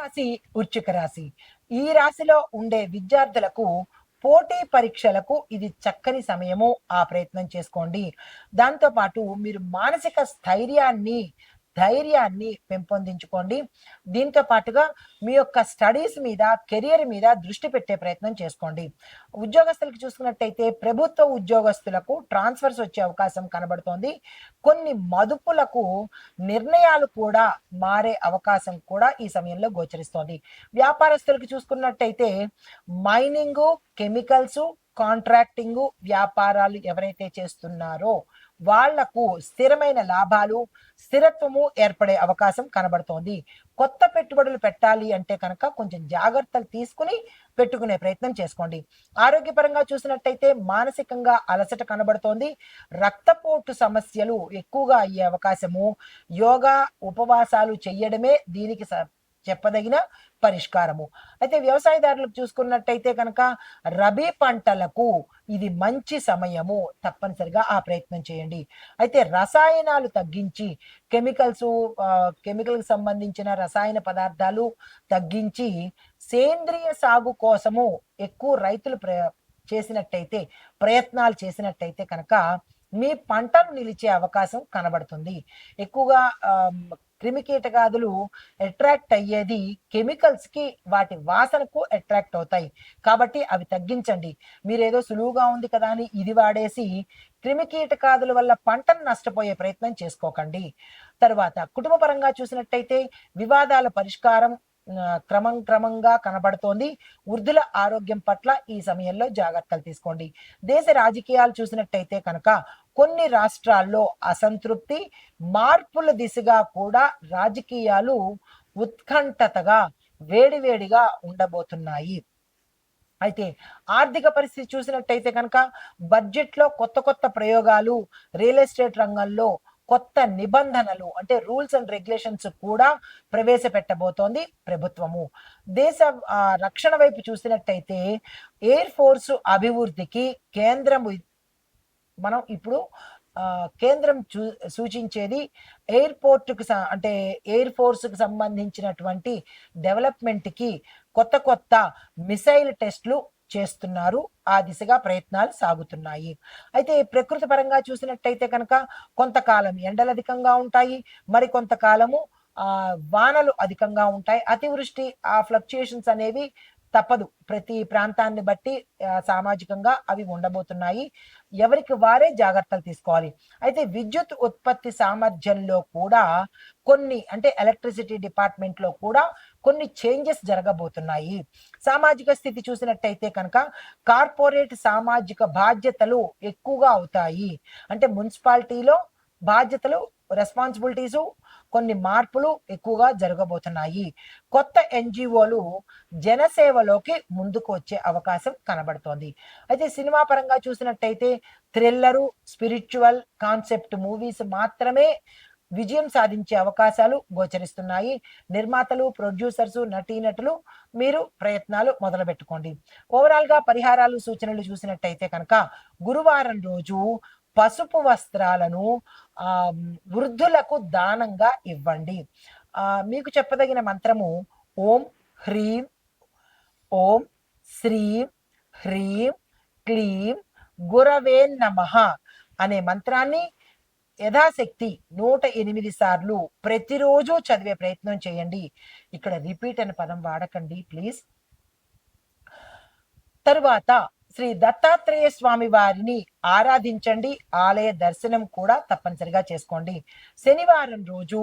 రాశి వృశ్చిక రాశి. ఈ రాశిలో ఉండే విద్యార్థులకు పోటీ పరీక్షలకు ఇది చక్కని సమయము. ఆ ప్రయత్నం చేసుకోండి. దాంతో పాటు మీరు మానసిక స్థైర్యాన్ని ధైర్యాన్ని పెంపొందించుకోండి. దీంతో పాటుగా మీ యొక్క స్టడీస్ మీద కెరియర్ మీద దృష్టి పెట్టే ప్రయత్నం చేసుకోండి. ఉద్యోగస్తులకు చూసుకున్నట్టయితే ప్రభుత్వ ఉద్యోగస్తులకు ట్రాన్స్ఫర్స్ వచ్చే అవకాశం కనబడుతోంది. కొన్ని మదుపులకు నిర్ణయాలు కూడా మారే అవకాశం కూడా ఈ సమయంలో గోచరిస్తోంది. వ్యాపారస్తులకు చూసుకున్నట్టయితే మైనింగ్ కెమికల్స్ కాంట్రాక్టింగ్ వ్యాపారాలు ఎవరైతే చేస్తున్నారో వాళ్ళకు స్థిరమైన లాభాలు స్థిరత్వము ఏర్పడే అవకాశం కనబడుతోంది. కొత్త పెట్టుబడులు పెట్టాలి అంటే కనుక కొంచెం జాగ్రత్తలు తీసుకుని పెట్టుకునే ప్రయత్నం చేసుకోండి. ఆరోగ్యపరంగా చూసినట్టయితే మానసికంగా అలసట కనబడుతోంది. రక్తపోటు సమస్యలు ఎక్కువగా అయ్యే అవకాశము. యోగా ఉపవాసాలు చేయడమే దీనికి చెప్పదగిన పరిష్కారము. అయితే వ్యవసాయదారులకు చూసుకున్నట్టయితే కనుక రబీ పంటలకు ఇది మంచి సమయము. తప్పనిసరిగా ఆ ప్రయత్నం చేయండి. అయితే రసాయనాలు తగ్గించి కెమికల్స్ కెమికల్కి సంబంధించిన రసాయన పదార్థాలు తగ్గించి సేంద్రియ సాగు కోసము ఎక్కువ రైతులు ప్ర చేసినట్టయితే ప్రయత్నాలు చేసినట్టయితే కనుక మీ పంటను నిలిచే అవకాశం కనబడుతుంది. ఎక్కువగా క్రిమి కీటకాదులు అట్రాక్ట్ అయ్యేది కెమికల్స్కి వాటి వాసనకు అట్రాక్ట్ అవుతాయి. కాబట్టి అవి తగ్గించండి. మీరేదో సులువుగా ఉంది కదా అని ఇది వాడేసి క్రిమి కీటకాదుల వల్ల పంటను నష్టపోయే ప్రయత్నం చేసుకోకండి. తర్వాత కుటుంబ పరంగా చూసినట్టయితే వివాదాల పరిష్కారం క్రమం క్రమంగా కనబడుతోంది. వృద్ధుల ఆరోగ్యం పట్ల ఈ సమయంలో జాగ్రత్తలు తీసుకోండి. దేశ రాజకీయాలు చూసినట్టయితే కనుక కొన్ని రాష్ట్రాల్లో అసంతృప్తి మార్పుల దిశగా కూడా రాజకీయాలు ఉత్కంఠతగా వేడివేడిగా ఉండబోతున్నాయి. అయితే ఆర్థిక పరిస్థితి చూసినట్టయితే కనుక బడ్జెట్లో కొత్త కొత్త ప్రయోగాలు రియల్ ఎస్టేట్ రంగంలో కొత్త నిబంధనలు అంటే రూల్స్ అండ్ రెగ్యులేషన్స్ కూడా ప్రవేశపెట్టబోతోంది ప్రభుత్వము. దేశ రక్షణ వైపు చూసినట్టయితే ఎయిర్ ఫోర్స్ అభివృద్ధికి కేంద్రం మనం ఇప్పుడు కేంద్రం చూ సూచించేది ఎయిర్పోర్ట్కి అంటే ఎయిర్ ఫోర్స్కి సంబంధించినటువంటి డెవలప్మెంట్కి కొత్త కొత్త మిసైల్ టెస్ట్లు చేస్తున్నారు. ఆ దిశగా ప్రయత్నాలు సాగుతున్నాయి. అయితే ప్రకృతి పరంగా చూసినట్టయితే కనుక కొంతకాలం ఎండలు అధికంగా ఉంటాయి. మరి కొంతకాలము ఆ వానలు అధికంగా ఉంటాయి. అతివృష్టి ఆ ఫ్లక్చుయేషన్స్ అనేవి తప్పదు. ప్రతి ప్రాంతాన్ని బట్టి సామాజికంగా అవి ఉండబోతున్నాయి. ఎవరికి వారే జాగ్రత్తలు తీసుకోవాలి. అయితే విద్యుత్ ఉత్పత్తి సామర్థ్యంలో కూడా కొన్ని అంటే ఎలక్ట్రిసిటీ డిపార్ట్మెంట్లో కూడా కొన్ని చేంజెస్ జరగబోతున్నాయి. సామాజిక స్థితి చూసినట్టయితే కనుక కార్పొరేట్ సామాజిక బాధ్యతలు ఎక్కువగా అవుతాయి. అంటే మున్సిపాలిటీలో బాధ్యతలు రెస్పాన్సిబిలిటీసు కొన్ని మార్పులు ఎక్కువగా జరగబోతున్నాయి. కొత్త ఎన్జిఓలు జనసేవలోకి ముందుకు వచ్చే అవకాశం కనబడుతోంది. అయితే సినిమా పరంగా చూసినట్టయితే థ్రిల్లరు స్పిరిచువల్ కాన్సెప్ట్ మూవీస్ మాత్రమే విజయం సాధించే అవకాశాలు గోచరిస్తున్నాయి. నిర్మాతలు ప్రొడ్యూసర్స్ నటీనటులు మీరు ప్రయత్నాలు మొదలు పెట్టుకోండి ఓవరాల్గా పరిహారాలు సూచనలు చూసినట్టయితే కనుక గురువారం రోజు పసుపు వస్త్రాలను ఆ వృద్ధులకు దానంగా ఇవ్వండి. ఆ మీకు చెప్పదగిన మంత్రము ఓం హ్రీం ఓం శ్రీం హ్రీం క్లీం గురవే నమ అనే మంత్రాన్ని యథాశక్తి నూట ఎనిమిది సార్లు ప్రతిరోజు చదివే ప్రయత్నం చేయండి. ఇక్కడ రిపీట్ అనే పదం వాడకండి ప్లీజ్. తరువాత శ్రీ దత్తాత్రేయ స్వామి వారిని ఆరాధించండి. ఆలయ దర్శనం కూడా తప్పనిసరిగా చేసుకోండి. శనివారం రోజు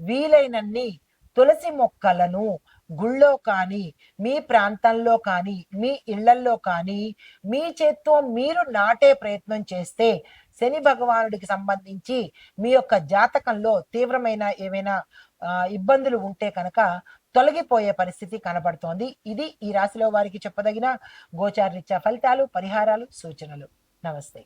వీలైనన్ని తులసి మొక్కలను గుళ్ళో కానీ మీ ప్రాంతంలో కానీ మీ ఇళ్ళల్లో కానీ మీ చేత్తో మీరు నాటే ప్రయత్నం చేస్తే శని భగవానుడికి సంబంధించి మీ యొక్క జాతకంలో తీవ్రమైన ఏమైనా ఇబ్బందులు ఉంటే కనుక తొలగిపోయే పరిస్థితి కనబడుతోంది. ఇది ఈ రాశిలో వారికి చెప్పదగిన గోచారరీత్యా ఫలితాలు పరిహారాలు సూచనలు. నమస్తే.